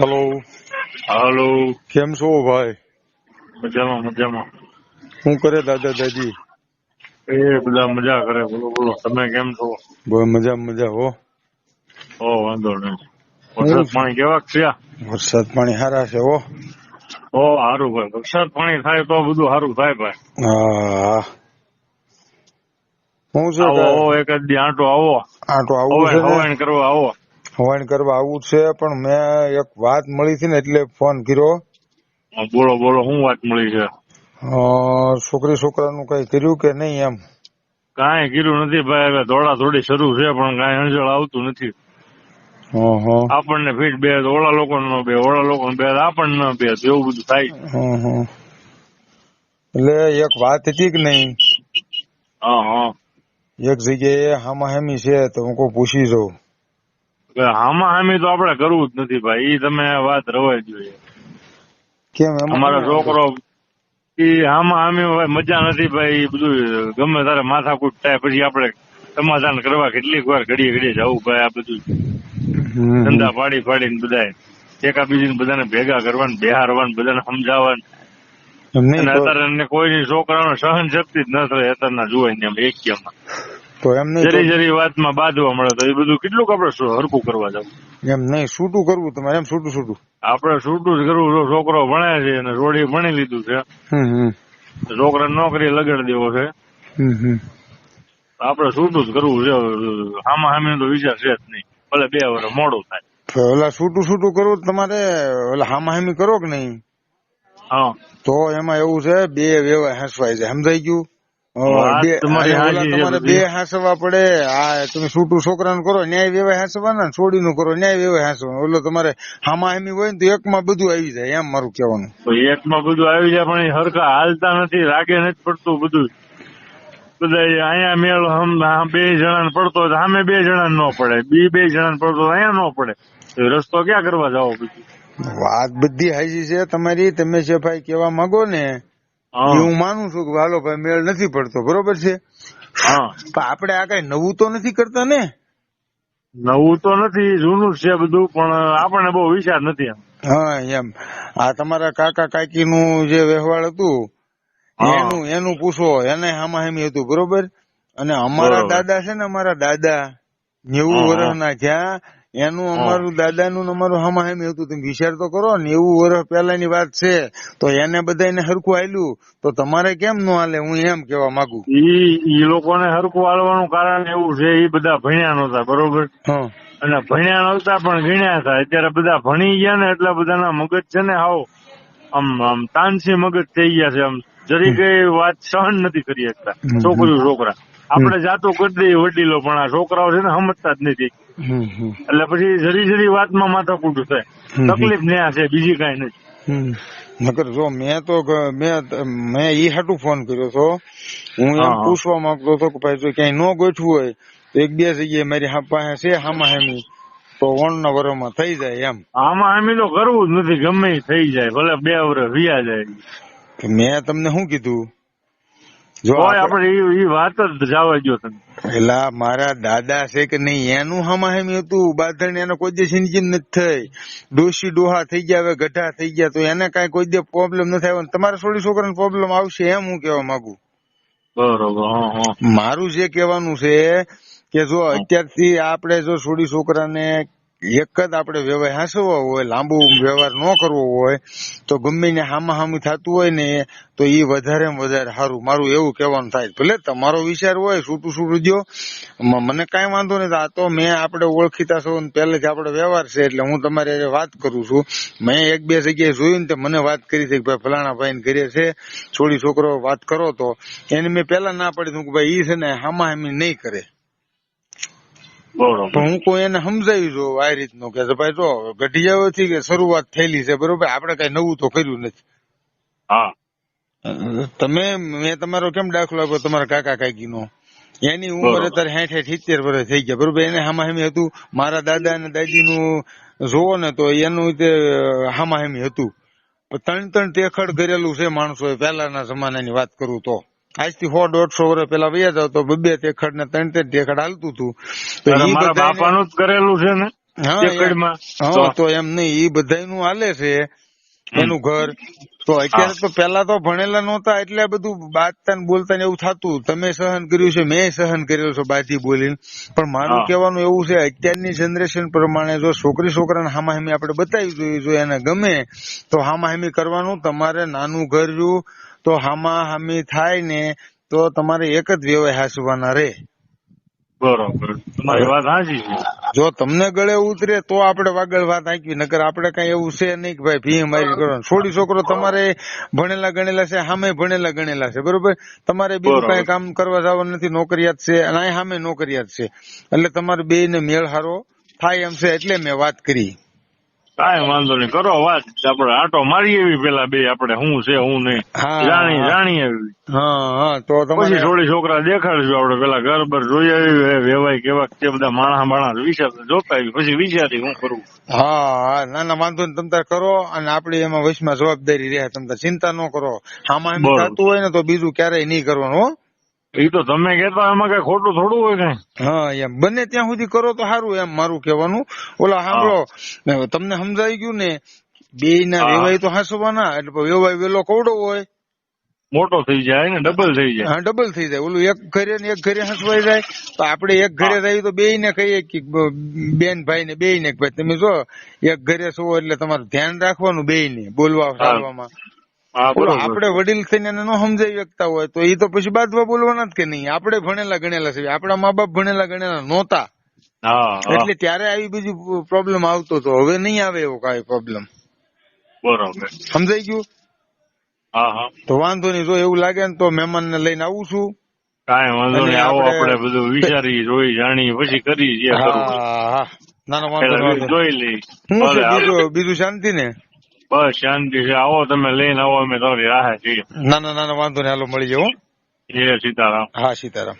Hello હાલો કેમ છો ભાઈ? મજામાં મજામાં. શું કરે દાદા દાદી? એ બધા મજા કરે. બોલો બોલો. તમે કેમ છો? બહુ મજા મજા હો. ઓ વાંધો નહીં. વરસાદ પાણી કેવા છે વરસાદ પાણી સારા છે હો. ઓ સારું ભાઈ. વરસાદ પાણી થાય તો બધું સારું થાય ભાઈ. હા. શું છે આવો એક આંટો આવો. આટો આવું છે હવાઈણ કરવા આવો. હવાઈણ કરવા આવું છે પણ મેં એક વાત મળી હતી ને એટલે ફોન કર્યો. બોલો બોલો શું વાત મળી છે? અ, છોકરી છોકરાનું કઈ કર્યું કે નહીં એમ? કાંઈ કર્યું નથી ભાઈ હવે દોડા દોડી શરૂ છે પણ કાંઈ અંજળ આવતું નથી. આપણને ફીટ બે ઓળા ઓલા લોકો નો બે ઓલા લોકો બે આપણને બે એવું બધું થાય. એટલે એક વાત હતી કે નહીં? હા હા. એક જગ્યાએ હામા હેમી છે તો હું કોઈ પૂછી જાઉં. આમાં હામી તો આપણે કરવું જ નથી ભાઈ એ તમે વાત રવાય જોઈએ. કેમ અમારો છોકરો એ આમાં હામી મજા નથી ભાઈ બધું ગમે તારે માથાકૂટ થાય પછી આપણે સમાધાન કરવા કેટલીક વાર ઘડીએ ઘડીએ જવું ભાઈ આ બધું. ધંધા પાડી પાડીને બધાય એકા બીજી બધાને ભેગા કરવાને બેહારવાને બધાને સમજાવવાનું. અત્યારે કોઈની છોકરાનો સહન શક્તિ જ ન થાય અત્યારના જુવાને એમ એક્યામાં. તો એમ નહીં જરી જરી વાતમાં બાંધવા મળે તો એ બધું કેટલું આપણે શું હરકું કરવા જાવ? એમ નહીં છૂટું કરવું તમારે એમ છૂટું છૂટું. આપણે છૂટું જ કરવું જો છોકરો ભણે છે અને રોડી ભણી લીધું છે છોકરાને નોકરી લગાડી દેવો છે. આપણે છૂટું જ કરવું છે આમાં સામે તો વિચાર છે જ નહીં. ભલે બે વર્ષ મોડું થાય. ઓલા છૂટું છૂટું કરવું તમારે ઓલા હામાહામી કરો કે નહીં? હા. તો એમાં એવું છે બે વેવા હેસવાય છે. સમજાઈ ગયું? તમારી બે હાંસવા પડે. આ તમે છૂટું છોકરાનું કરો ન્યાય હાસવાના હાંસવાના છોડીનું કરો ન્યાય વ્યવહાર હાંસવાનું. એટલે તમારે હામાહામી હોય ને તો એકમાં બધું આવી જાય એમ મારું કહેવાનું. એક એકમાં બધું આવી જાય પણ હરકા હરખા હાલતા નથી રાગે નથી પડતું બધું. બધા અહીંયા મેળ બે જણાને પડતો સામે બે જણાને ન પડે બી બે જણાને પડતો અહીંયા ન પડે. રસ્તો ક્યાં કરવા જાવ પછી? વાત બધી હાજી છે તમારી તમે જે ભાઈ કહેવા માંગો ને એ હું માનું છું કે હાલો ભાઈ મેળ નથી પડતો બરોબર છે? પણ આપણે આ કઈ નવું તો નથી કરતા ને? નવું તો નથી જૂનું છે બધું પણ આપણને બહુ વિચાર નથી એમ. હા એમ. આ તમારા કાકા કાકી નું જે વ્યવહાર હતું એનું એનું પૂછો એને હામાહેમી હતું બરોબર? અને અમારા દાદા છે ને અમારા દાદા નેવું. વર્ષના થયા એનું અમારું દાદાનું ને અમારું હામાહામી હતું. તમે વિચાર તો કરો નેવું વર્ષ પહેલાની વાત છે. તો એને બધાને હરખું હાલ્યું તો તમારે કેમ ન હાલે હું એમ કેવા માંગુ. ઈ ઈ લોકોને હરખું હાલવાનું કારણ એવું છે એ બધા ભણ્યા નહોતા બરોબર? અને ભણ્યા નહોતા પણ ગણ્યા હતા. અત્યારે બધા ભણી ગયા ને એટલે બધાના મગજ છે ને આવો આમ આમ તાનસી મગજ થઈ ગયા છે. આમ જરી કઈ વાત સહન નથી કરી શકતા છોકરી છોકરીઓ છોકરા. આપણે જાતો કરી દઈએ વડીલો પણ આ છોકરાઓ છે ને સમજતા જ નથી. એટલે પછી જરી જરી વાતમાં માથાકૂટ થાય. તકલીફ તકલીફ આ છે બીજી કઈ નથી. નકર જો મેં તો મેં મેં ઈ હાટું ફોન કર્યો તો હું એમ પૂછવા માંગતો હતો કે ભાઈ જો ક્યાંય ન ગોઠવું હોય તો એક બે જગ્યાએ મારી હા- પાસે છે હામા હામી તો ઓણના વરોમાં થઈ જાય એમ. આમાં એમ તો કરવું જ નથી. ગમે થઈ જાય. ભલે બે વર્ષ વિયા જાય. મેં તમને શું કીધું? જો આપણે- વાત જ જવા ગયો તમે મારા દાદા છે કે નહીં એનું હામાહામી હતું. બાંધણી એનો કોઈ દે સિંચી નથી થઈ. ડોસી ડોહા થઈ ગયા હવે ગઢા થઈ ગયા તો એને કઈ કોઈ દે પ્રોબ્લેમ નથી આવ્યો. તમારા સોળી છોકરાને પ્રોબ્લેમ આવશે એમ હું કેવા માંગુ. બરોબર મારું જે કહેવાનું છે કે જો અત્યારથી આપણે જો છોડી છોકરાને એક જ આપણે વ્યવહાર હાંસવો હોય, લાંબુ વ્યવહાર ન કરવો હોય, તો ગમે ને હામા હામી થતું હોય ને, તો એ વધારે વધારે સારું મારું એવું કહેવાનું થાય. ભલે તમારો વિચાર હોય, છૂટું છૂટું જો મને કાંઈ વાંધો નહીં આ તો મેં આપણે ઓળખીતા છો ને પહેલેથી આપણે વ્યવહાર છે, એટલે હું તમારે વાત કરું છું. મેં એક બે જગ્યાએ જોયું ને તો મને વાત કરી છે કે ભાઈ ફલાણા ભાઈ ઘરે છે, છોડી છોકરો વાત કરો તો. એને મેં પેલા ના પડી દઉં કે ભાઈ એ છે ને હામા હામી નહીં કરે. બરોબર. હું કોઈ એને સમજાવી જો આ રીતનું કે ભાઈ જો ગઢિયાઓથી કે શરૂઆત થયેલી છે બરોબર? આપણે કઈ નવું તો કર્યું નથી. હા. તમે મેં તમારો કેમ દાખલો આપ્યો? તમારા કાકા કાકી નો એની ઉંમર અત્યારે સાઠ સાઠ સિત્તેર વર્ષ થઈ ગયા બરોબર? એને હામાહામી હતું. મારા દાદા અને દાદી નું જોવો ને તો એનું તે હામાહેમી હતું. ત્રણ ત્રણ તેખડ કરેલું છે માણસો પહેલાના જમાનાની વાત કરું તો. આજથી સો દોઢસો વર્ષ પેલા વયા જાવ તો બબે તેખડ ને ત્રણ ત્રણ તેખડ હાલતું હતું તો બધાયને- બાપાનું જ કરેલું છે ને હા, તો. એમ નહીં એ બધાયનું હાલે છે એનું ઘર. તો અત્યારે તો પેલા તો ભણેલા નહોતા એટલે બધું બાતતા ને બોલતા ને એવું થતું. તમે સહન કર્યું છે મેં સહન કરેલું છે બાજી બોલીને. પણ મારું. કહેવાનું એવું છે અત્યારની જનરેશન પ્રમાણે જો છોકરી છોકરાને હામાહામી આપણે બતાવી જોઈએ જો એને ગમે તો હામાહામી કરવાનું તમારે નાનું ઘર રહ્યું તો હામાહામી થાય ને તો તમારે એક જ વ્યવહાર હાસવાના રહે બરોબર. તમારી વાત સાચી છે. જો તમને ગળે ઉતરે તો આપણે વાગળ વાત આંકવી નકર આપણે કઈ એવું છે નહીં કે ભાઈ ભી મારી કરો છોડી છોકરો તમારે ભણેલા ગણેલા છે સામે ભણેલા ગણેલા છે બરોબર? તમારે બીજું કઈ કામ કરવા જવાનું નથી નોકરિયાત છે અને સામે નોકરિયાત છે. એટલે તમારે બે ને મેળ હારો થાય એમ છે એટલે મેં વાત કરી. કાંઈ વાંધો નહીં. કરો વાત. આપડે આટો મારી એવી પેલા બે. આપડે હું છે હું નહીં. જાણી. જાણી આવી હા હા તો પછી થોડી છોકરા દેખાડશું આપડે પેલા ઘર બર જોઈ આવી વેવાય કેવા તે બધા માણા માણા વિચાર જોતા આવી પછી વિચારી હું કરું. હા હા ના ના વાંધો નહીં. તમ તાર કરો અને આપડી એમાં વચમાં જવાબદારી રહે. તમતાર ચિંતા ન કરો. આમાં એમ થતું હોય ને તો બીજું ક્યારેય નહીં કરવાનું હો. એ તો તમે કેતા એમાં કઈ ખોટું થોડું હોય કઈ. હા એમ. બને ત્યાં સુધી કરો તો સારું એમ મારું કહેવાનું. ઓલા સાંભળો તમને સમજાઈ ગયું ને બે ના વેવાય તો હાંસવાના એટલે વેવાય વેલો કોવડો હોય. મોટો થઈ જાય ને ડબલ થઈ જાય. હા ડબલ થઈ જાય. ઓલું એક ઘરે ને એક ઘરે હસવાઈ જાય. તો આપણે એક ઘરે રહી તો બે ને કહીએ કે બેન ભાઈ ને બે ને ભાઈ તમે જો એક ઘરે છો એટલે તમારે ધ્યાન રાખવાનું બે ને બોલવા બરોબર આપણે વડીલ થઈને એને ન સમજાવી શકતા હોય તો એ તો પછી બાદમાં બોલવાના જ કે નહીં? આપણે ભણેલા ગણેલા છે આપણા મા બાપ ભણેલા ગણેલા નહોતા. એટલે ત્યારે આવી બીજી પ્રોબ્લેમ આવતો હતો. હવે નહીં આવે એવો કઈ પ્રોબ્લેમ. બરોબર. સમજાઈ ગયું? હા હા. તો વાંધો નહીં. જો એવું લાગે ને તો મહેમાન ને લઈને આવું છું. કાંઈ વાંધો નહીં. આવો આપણે- આપડે બધું વિચારી જોઈ જાણી પછી કરી જે કરવું. હા. હા ના ના વાંધો જોઈ લઈ. બીજું શાંતિ ને બસ શાંતિ છે. આવો તમે લઈને આવો અમે તમારી રાહે છીએ ના ના ના ના વાંધો નહીં. હાલો મળી જાઓ એ સીતારામ. હા સીતારામ.